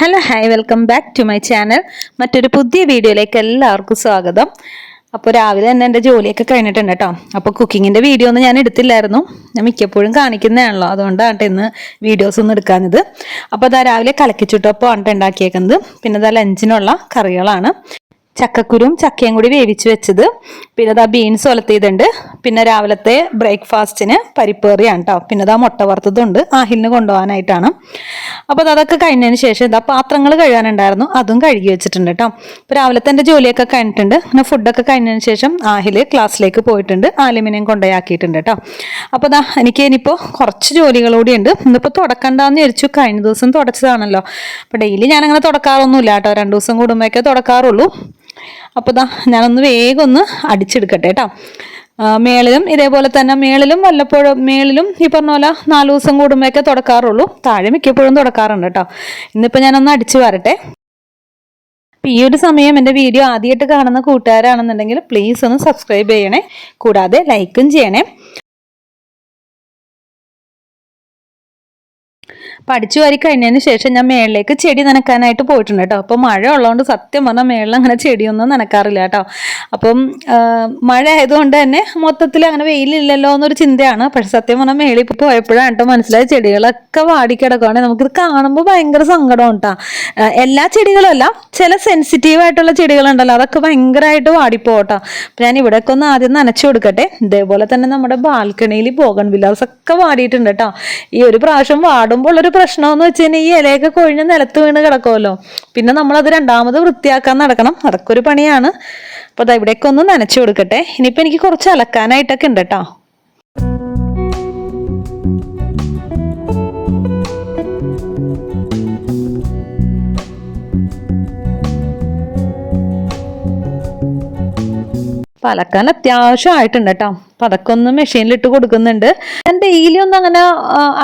Hello hi welcome back to my channel മറ്റൊരു പുതിയ വീഡിയോയിലേക്ക് എല്ലാവർക്കും സ്വാഗതം. അപ്പോൾ രാവിലെ തന്നെ എന്റെ ജോലിയൊക്കെ കഴിഞ്ഞിട്ടുണ്ട് കേട്ടോ. അപ്പോൾ കുക്കിങ്ങിന്റെ വീഡിയോ ഒന്നും ഞാൻ എടുത്തില്ലായിരുന്നു. ഞാൻ മിക്കപ്പോഴും കാണിക്കുന്നതാണല്ലോ. അതുകൊണ്ടാണ് ഇന്ന് വീഡിയോസ് ഒന്നും എടുക്കാഞ്ഞത്. അപ്പോൾ അതാ രാവിലെ കലക്കിച്ചുട്ടപ്പോൾ ആണ് ഉണ്ടാക്കിയേക്കുന്നത്. പിന്നെ അതാ ലഞ്ചിനുള്ള കറികളാണ്. ചക്കക്കുരും ചക്കയും കൂടി വേവിച്ച് വെച്ചത്. പിന്നെ അതാ ബീൻസ് ഒലത്തിയതുണ്ട്. പിന്നെ രാവിലത്തെ ബ്രേക്ക്ഫാസ്റ്റിന് പരിപ്പ് കറിയാണ് കേട്ടോ പിന്നെ അതാ മുട്ട വറുത്തതുണ്ട്. ആഹിലിന് കൊണ്ടുപോകാനായിട്ടാണ്. അപ്പോൾ അതൊക്കെ കഴിഞ്ഞതിന് ശേഷം ഇതാ പാത്രങ്ങൾ കഴുകാനുണ്ടായിരുന്നു. അതും കഴുകി വെച്ചിട്ടുണ്ട് കേട്ടോ ഇപ്പോൾ രാവിലത്തെ എന്റെ ജോലിയൊക്കെ കഴിഞ്ഞിട്ടുണ്ട്. പിന്നെ ഫുഡൊക്കെ കഴിഞ്ഞതിന് ശേഷം ആഹിൽ ക്ലാസ്സിലേക്ക് പോയിട്ടുണ്ട്. ആലിമിനെയും കൊണ്ടുപോയാക്കിയിട്ടുണ്ട് കേട്ടോ അപ്പോൾ അതാ എനിക്ക് ഇനിയിപ്പോൾ കുറച്ച് ജോലികളൂടി ഉണ്ട് ഇന്നിപ്പോൾ തുടക്കണ്ടെന്ന് വിചാരിച്ചു. കഴിഞ്ഞ ദിവസം തുടച്ചതാണല്ലോ. അപ്പോൾ ഡെയിലി ഞാനങ്ങനെ തുടക്കാറൊന്നുമില്ല കേട്ടോ രണ്ട് ദിവസം കൂടുമ്പോഴൊക്കെ തുടക്കാറുള്ളൂ. അപ്പോൾ ദാ ഞാനൊന്ന് വേഗം ഒന്ന് അടിച്ചെടുക്കട്ടെ കേട്ടോ. മേളിലും ഇതേപോലെ തന്നെ മേളിലും വല്ലപ്പോഴും മേളിലും ഈ പറഞ്ഞ പോലെ നാല് ദിവസം കൂടുമ്പോഴൊക്കെ തുടക്കാറുള്ളൂ. താഴെ മിക്കപ്പോഴും തുടക്കാറുണ്ട് കേട്ടോ. ഇന്നിപ്പോൾ ഞാനൊന്ന് അടിച്ചു വരട്ടെ. അപ്പോൾ ഈ ഒരു സമയം എന്റെ വീഡിയോ ആദ്യമായിട്ട് കാണുന്ന കൂട്ടുകാരാണെന്നുണ്ടെങ്കിൽ പ്ലീസ് ഒന്ന് സബ്സ്ക്രൈബ് ചെയ്യണേ. കൂടാതെ ലൈക്കും ചെയ്യണേ. പഠിച്ചു വാരി കഴിഞ്ഞതിന് ശേഷം ഞാൻ മേളിലേക്ക് ചെടി നനക്കാനായിട്ട് പോയിട്ടുണ്ട് കേട്ടോ. അപ്പോൾ മഴ ഉള്ളതുകൊണ്ട് സത്യം പറഞ്ഞാൽ മേളിൽ അങ്ങനെ ചെടിയൊന്നും നനക്കാറില്ല കേട്ടോ. അപ്പം മഴ ആയതുകൊണ്ട് തന്നെ മൊത്തത്തിൽ അങ്ങനെ വെയിലില്ലല്ലോ എന്നൊരു ചിന്തയാണ്. പക്ഷെ സത്യം പറഞ്ഞാൽ മേളിൽ പോയപ്പോഴാണ് കേട്ടോ മനസ്സിലായ ചെടികളൊക്കെ വാടിക്കിടക്കുവാണെങ്കിൽ നമുക്കിത് കാണുമ്പോൾ ഭയങ്കര സങ്കടം കേട്ടോ. എല്ലാ ചെടികളും അല്ല ചില സെൻസിറ്റീവ് ആയിട്ടുള്ള ചെടികളുണ്ടല്ലോ. അതൊക്കെ ഭയങ്കരമായിട്ട് വാടിപ്പോട്ടോ. ഞാൻ ഇവിടെയൊക്കെ ഒന്ന് ആദ്യം നനച്ചു കൊടുക്കട്ടെ. ഇതേപോലെ തന്നെ നമ്മുടെ ബാൽക്കണിയിൽ പോകൺ വില്ലാസ് ഒക്കെ വാടിയിട്ടുണ്ട് കേട്ടോ. ഈ ഒരു പ്രാവശ്യം വാടുമ്പോൾ പ്രശ്നമെന്ന് വെച്ച് കഴിഞ്ഞാൽ ഈ ഇലയൊക്കെ കൊഴിഞ്ഞ് നിലത്ത് വീണ് കിടക്കുമല്ലോ പിന്നെ നമ്മൾ നമ്മളത് രണ്ടാമത് വൃത്തിയാക്കാൻ നടക്കണം. അതൊക്കെ ഒരു പണിയാണ്. അപ്പോൾ അതാ ഇവിടെയൊക്കെ ഒന്ന് നനച്ചു കൊടുക്കട്ടെ. ഇനിയിപ്പോൾ എനിക്ക് കുറച്ച് അലക്കാനായിട്ടൊക്കെ ഉണ്ട് കേട്ടോ. അപ്പൊ അലക്കാൻ അത്യാവശ്യം ആയിട്ടുണ്ട് കേട്ടോ അപ്പൊ അതൊക്കെ ഒന്ന് മെഷീനിലിട്ട് കൊടുക്കുന്നുണ്ട്. ഞാൻ ഡെയിലി ഒന്നും അങ്ങനെ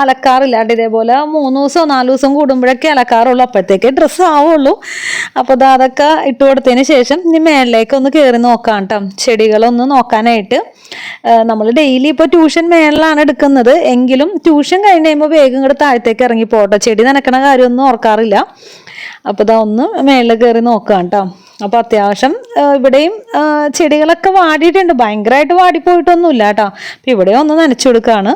അലക്കാറില്ല. കേട്ടോ ഇതേപോലെ മൂന്ന് ദിവസം നാല് ദിവസം കൂടുമ്പോഴൊക്കെ അലക്കാറുള്ളൂ. അപ്പോഴത്തേക്ക് ഡ്രസ്സ് ആവുള്ളൂ. അപ്പോൾ ദാ അതൊക്കെ ഇട്ട് കൊടുത്തതിന് ശേഷം ഇനി മേളിലേക്ക് ഒന്ന് കയറി നോക്കാം കേട്ടോ ചെടികളൊന്ന് നോക്കാനായിട്ട്. നമ്മൾ ഡെയിലി ഇപ്പോൾ ട്യൂഷൻ മേളിലാണ് എടുക്കുന്നത്. എങ്കിലും ട്യൂഷൻ കഴിഞ്ഞ് കഴിയുമ്പോൾ വേഗം ഇങ്ങോട്ട് താഴത്തേക്ക് ഇറങ്ങി പോകട്ടോ. ചെടി നനക്കണ കാര്യമൊന്നും ഓർക്കാറില്ല. അപ്പോൾ ഇതാ ഒന്ന് മേളിൽ കയറി നോക്കാം കേട്ടോ അപ്പോൾ അത്യാവശ്യം ഇവിടെയും ചെടികളൊക്കെ വാടിയിട്ടുണ്ട്. ഭയങ്കരമായിട്ട് വാടിപ്പോയിട്ടൊന്നുമില്ല കേട്ടോ. അപ്പം ഇവിടെ ഒന്ന് നനച്ചു കൊടുക്കുകയാണ്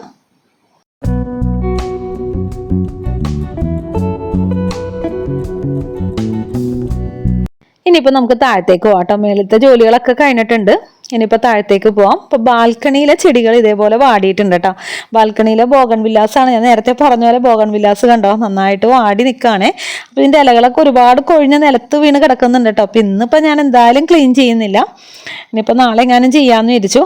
ഇനിയിപ്പോൾ നമുക്ക് താഴത്തേക്ക് പോകാം കേട്ടോ. മേലത്തെ ജോലികളൊക്കെ കഴിഞ്ഞിട്ടുണ്ട്. ഇനിയിപ്പോൾ താഴത്തേക്ക് പോവാം. ഇപ്പോൾ ബാൽക്കണിയിലെ ചെടികൾ ഇതേപോലെ വാടിയിട്ടുണ്ട് കേട്ടോ. ബാൽക്കണിയിലെ ബോഗൺ വില്ലാസാണ്. ഞാൻ നേരത്തെ പറഞ്ഞ പോലെ ബോഗൺ വില്ലാസ് കണ്ടോ? നന്നായിട്ട് വാടി നിൽക്കുകയാണേ അപ്പോൾ ഇതിന്റെ ഇലകളൊക്കെ ഒരുപാട് കൊഴിഞ്ഞ നിലത്ത് വീണ് കിടക്കുന്നുണ്ട് കേട്ടോ. അപ്പോൾ ഇന്നിപ്പോൾ ഞാൻ എന്തായാലും ക്ലീൻ ചെയ്യുന്നില്ല. ഇനിയിപ്പോൾ നാളെ എങ്ങാനും ചെയ്യാമെന്ന് വിചാരിച്ചു.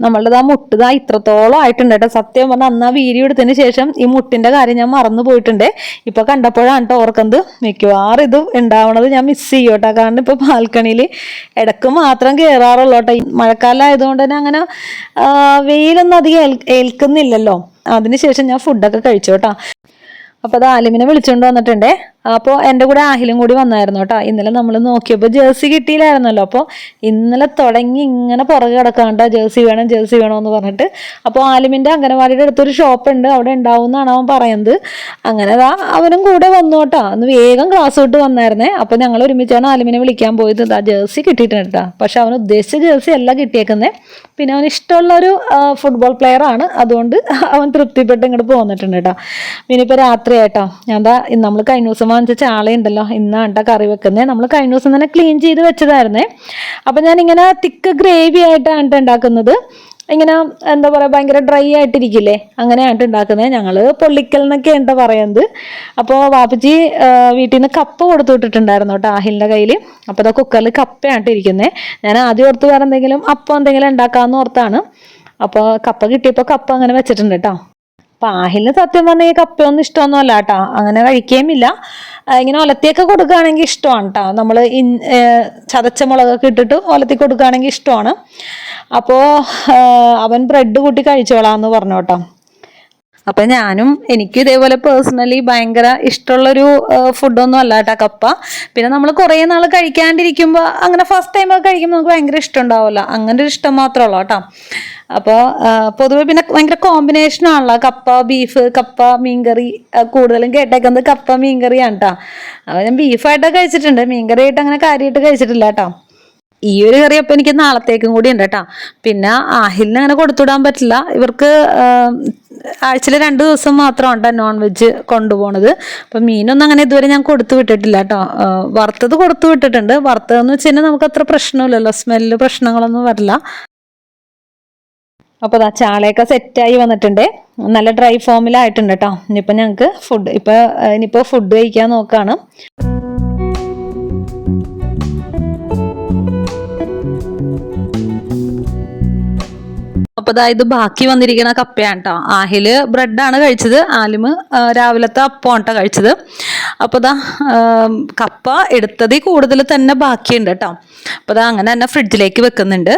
നമ്മളുടെ ആ മുട്ട് ദാ ഇത്രത്തോളം ആയിട്ടുണ്ട് കേട്ടോ. സത്യം പറഞ്ഞാൽ അന്ന് ആ വീഡിയോ എടുത്തതിന് ശേഷം ഈ മുട്ടിന്റെ കാര്യം ഞാൻ മറന്നു പോയിട്ടുണ്ട്. ഇപ്പൊ കണ്ടപ്പോഴാണ് കേട്ടോ ഓർക്കുന്നത്. മിക്കവാറും ഇത് ഉണ്ടാവണത് ഞാൻ മിസ് ചെയ്യും കാരണം ഇപ്പൊ ബാൽക്കണിയിൽ ഇടയ്ക്ക് മാത്രം കയറാറുള്ളൂ കേട്ടോ. മഴക്കാലം ആയതുകൊണ്ട് തന്നെ അങ്ങനെ വെയിലൊന്നും അധികം ഏൽ- ഏൽക്കുന്നില്ലല്ലോ. അതിനുശേഷം ഞാൻ ഫുഡൊക്കെ കഴിച്ചു കേട്ടോ. അപ്പോൾ അത് ആലിമിനെ വിളിച്ചുകൊണ്ട് വന്നിട്ടുണ്ടേ. അപ്പോൾ എന്റെ കൂടെ ആഹിലും കൂടി വന്നായിരുന്നു കേട്ടോ. ഇന്നലെ നമ്മൾ നോക്കിയപ്പോൾ ജേഴ്സി കിട്ടിയില്ലായിരുന്നല്ലോ. അപ്പോൾ ഇന്നലെ തുടങ്ങി ഇങ്ങനെ പുറകെ കിടക്കാണ്ട ജേഴ്സി വേണം ജേഴ്സി വേണം എന്ന് പറഞ്ഞിട്ട്. അപ്പോൾ ആലിമിന്റെ അംഗനവാടിയുടെ അടുത്തൊരു ഷോപ്പ് ഉണ്ട് അവിടെ ഉണ്ടാവും എന്നാണ് അവൻ പറയുന്നത്. അങ്ങനെ അതാ അവനും കൂടെ വന്നു കേട്ടോ. അന്ന് വേഗം ക്ലാസ് വിട്ട് വന്നായിരുന്നേ. അപ്പോൾ ഞങ്ങൾ ഒരുമിച്ചാണ് ആലിമിനെ വിളിക്കാൻ പോയത്. ആ ജേഴ്സി കിട്ടിയിട്ടുണ്ട് കേട്ടോ. പക്ഷെ അവൻ ഉദ്ദേശിച്ച ജേഴ്സി അല്ല കിട്ടിയേക്കുന്നത് പിന്നെ അവന് ഇഷ്ടമുള്ള ഒരു ഫുട്ബോൾ പ്ലെയർ ആണ്. അതുകൊണ്ട് അവൻ തൃപ്തിപ്പെട്ട് ഇങ്ങോട്ട് പോന്നിട്ടുണ്ട് കേട്ടോ. പിന്നെ ഇപ്പോൾ രാത്രി ഞാൻ ദാ നമ്മൾ കഴിഞ്ഞ ദിവസം വാങ്ങിച്ച ചാളയുണ്ടല്ലോ ഇന്നാണ് കേട്ടോ കറി വെക്കുന്നത് നമ്മൾ കഴിഞ്ഞ ദിവസം തന്നെ ക്ലീൻ ചെയ്ത് വെച്ചതായിരുന്നേ. അപ്പം ഞാനിങ്ങനെ തിക്ക് ഗ്രേവി ആയിട്ടാണ് ട്ടോ ഉണ്ടാക്കുന്നത്. ഇങ്ങനെ എന്താ പറയുക ഭയങ്കര ഡ്രൈ ആയിട്ടിരിക്കില്ലേ? അങ്ങനെയാണ് ഉണ്ടാക്കുന്നത് ഞങ്ങൾ പൊള്ളിക്കൽ എന്നൊക്കെ എന്താ പറയുന്നത് അപ്പോൾ വാപ്പച്ചി വീട്ടിൽ നിന്ന് കപ്പ കൊടുത്തു വിട്ടിട്ടുണ്ടായിരുന്നു കേട്ടോ ആഹിലിന്റെ കയ്യിൽ അപ്പോൾ അതാ കുക്കറിൽ കപ്പയാണ് ഇരിക്കുന്നത് ഞാൻ ആദ്യം ഓർത്ത് വേറെ എന്തെങ്കിലും അപ്പം എന്തെങ്കിലും ഉണ്ടാക്കാമെന്ന് ഓർത്താണ്. അപ്പോൾ കപ്പ കിട്ടിയപ്പോൾ കപ്പ അങ്ങനെ വെച്ചിട്ടുണ്ട് കേട്ടോ അപ്പം ആഹിലിന് സത്യം പറഞ്ഞാൽ ഈ കപ്പയൊന്നും ഇഷ്ടമൊന്നും അല്ല കേട്ടോ. അങ്ങനെ കഴിക്കുകയുമില്ല ഇങ്ങനെ ഒലത്തിയൊക്കെ കൊടുക്കുകയാണെങ്കിൽ ഇഷ്ടമാണ് കേട്ടോ. നമ്മൾ ഇൻ ചതച്ച മുളകൊക്കെ ഇട്ടിട്ട് ഒലത്തി കൊടുക്കുകയാണെങ്കിൽ ഇഷ്ടമാണ്. അപ്പോൾ അവൻ ബ്രെഡ് കൂട്ടി കഴിച്ചോളാം എന്ന് പറഞ്ഞു കേട്ടോ. അപ്പം ഞാനും എനിക്കും ഇതേപോലെ പേഴ്സണലി ഭയങ്കര ഇഷ്ടമുള്ളൊരു ഫുഡൊന്നും അല്ല കേട്ടോ കപ്പ. പിന്നെ നമ്മൾ കുറേ നാൾ കഴിക്കാണ്ടിരിക്കുമ്പോൾ അങ്ങനെ ഫസ്റ്റ് ടൈം ഒക്കെ കഴിക്കുമ്പോൾ നമുക്ക് ഭയങ്കര ഇഷ്ടം അങ്ങനെ ഒരു ഇഷ്ടം മാത്രമേ ഉള്ളൂ കേട്ടോ. അപ്പോൾ പൊതുവെ പിന്നെ ഭയങ്കര കോമ്പിനേഷൻ ആണല്ലോ. കപ്പ ബീഫ് കപ്പ മീൻകറി കൂടുതലും കേട്ടേക്കുന്നത് കപ്പ മീൻകറിയാണ് കേട്ടോ അപ്പോൾ ഞാൻ ബീഫായിട്ടൊക്കെ കഴിച്ചിട്ടുണ്ട്. മീൻകറി ആയിട്ട് അങ്ങനെ കാര്യമായിട്ട് കഴിച്ചിട്ടില്ല കേട്ടോ ഈ ഒരു കറി അപ്പം എനിക്ക് നാളത്തേക്കും കൂടി ഉണ്ട് കേട്ടോ പിന്നെ ആഹിലിന് അങ്ങനെ കൊടുത്തുവിടാൻ പറ്റില്ല. ഇവർക്ക് ആഴ്ചയിൽ രണ്ട് ദിവസം മാത്രമാണ് നോൺ വെജ് കൊണ്ടുപോണത്. അപ്പം മീനൊന്നും അങ്ങനെ ഇതുവരെ ഞാൻ കൊടുത്തു വിട്ടിട്ടില്ല കേട്ടോ വറുത്തത് കൊടുത്തു വിട്ടിട്ടുണ്ട്. വറുത്തതെന്ന് വെച്ച് കഴിഞ്ഞാൽ നമുക്ക് അത്ര പ്രശ്നമില്ലല്ലോ. സ്മെല്ല് പ്രശ്നങ്ങളൊന്നും വരില്ല. അപ്പോൾ അതാ ചാളയൊക്കെ സെറ്റായി വന്നിട്ടുണ്ട്. നല്ല ഡ്രൈ ഫോമിലായിട്ടുണ്ട് കേട്ടോ ഇനിയിപ്പോൾ ഞങ്ങൾക്ക് ഫുഡ് ഇപ്പോൾ ഇനിയിപ്പോൾ ഫുഡ് കഴിക്കാൻ നോക്കുകയാണ് അപ്പൊ ദാ ഇത് ബാക്കി വന്നിരിക്കുന്ന കപ്പയാണ് കേട്ടോ ആഹിൽ ബ്രെഡാണ് കഴിച്ചത് ആലിമ് രാവിലത്തെ അപ്പമാണ് കഴിച്ചത്. അപ്പൊ ദാ ആം, കപ്പ എടുത്തതിൽ കൂടുതൽ തന്നെ ബാക്കിയുണ്ട് കേട്ടോ അപ്പൊ ദാ അങ്ങനെ തന്നെ ഫ്രിഡ്ജിലേക്ക് വെക്കുന്നുണ്ട്.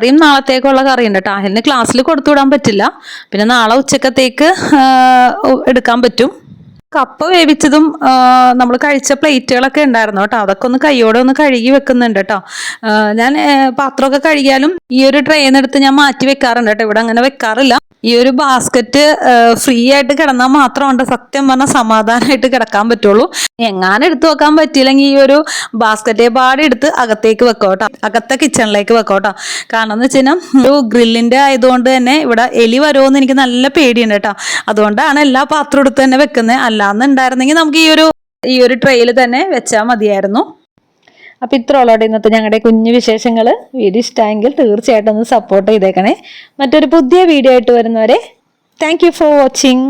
കറിയും നാളത്തേക്കുള്ള കറി കേട്ടോ ആഹിലിന് ക്ലാസ്സിൽ കൊടുത്തു വിടാൻ പറ്റില്ല. പിന്നെ നാളെ ഉച്ചക്കത്തേക്ക് എടുക്കാൻ പറ്റും. കപ്പ വേവിച്ചതും നമ്മൾ കഴിച്ച പ്ലേറ്റുകളൊക്കെ ഉണ്ടായിരുന്നു കേട്ടോ അതൊക്കെ ഒന്ന് കൈയോടെ ഒന്ന് കഴുകി വെക്കുന്നുണ്ട് കേട്ടോ ഞാൻ പാത്രമൊക്കെ കഴുകിയാലും ഈ ഒരു ട്രെയിൻ എടുത്ത് ഞാൻ മാറ്റി വെക്കാറുണ്ട് കേട്ടോ ഇവിടെ അങ്ങനെ വെക്കാറില്ല. ഈ ഒരു ബാസ്ക്കറ്റ് ഫ്രീ ആയിട്ട് കിടന്നാൽ മാത്രമുണ്ട്. സത്യം പറഞ്ഞാൽ സമാധാനമായിട്ട് കിടക്കാൻ പറ്റുള്ളൂ. എങ്ങാനും എടുത്തു വെക്കാൻ പറ്റിയില്ലെങ്കിൽ ഈ ഒരു ബാസ്ക്കറ്റെ പാടി എടുത്ത് അകത്തേക്ക് വെക്കോട്ടോ അകത്തെ കിച്ചണിലേക്ക് വെക്കോട്ടോ കാരണം എന്ന് വെച്ചാൽ ഒരു ഗ്രില്ലിന്റെ ആയതുകൊണ്ട് തന്നെ ഇവിടെ എലി വരുമോന്ന് എനിക്ക് നല്ല പേടിയുണ്ട് കേട്ടോ അതുകൊണ്ടാണ് എല്ലാ പാത്രം എടുത്ത് തന്നെ വെക്കുന്നത് അല്ലാന്നുണ്ടായിരുന്നെങ്കിൽ നമുക്ക് ഈ ഒരു ഈ ഒരു ട്രെയിൽ തന്നെ വെച്ചാൽ മതിയായിരുന്നു. അപ്പോൾ ഇത്ര ഉള്ളോട്ടെ ഇന്നത്തെ ഞങ്ങളുടെ കുഞ്ഞു വിശേഷങ്ങൾ വീഡിയോ ഇഷ്ടമായെങ്കിൽ തീർച്ചയായിട്ടും ഒന്ന് സപ്പോർട്ട് ചെയ്തേക്കണേ. മറ്റൊരു പുതിയ വീഡിയോ ആയിട്ട് വരുന്നവരെ താങ്ക് ഫോർ വാച്ചിങ്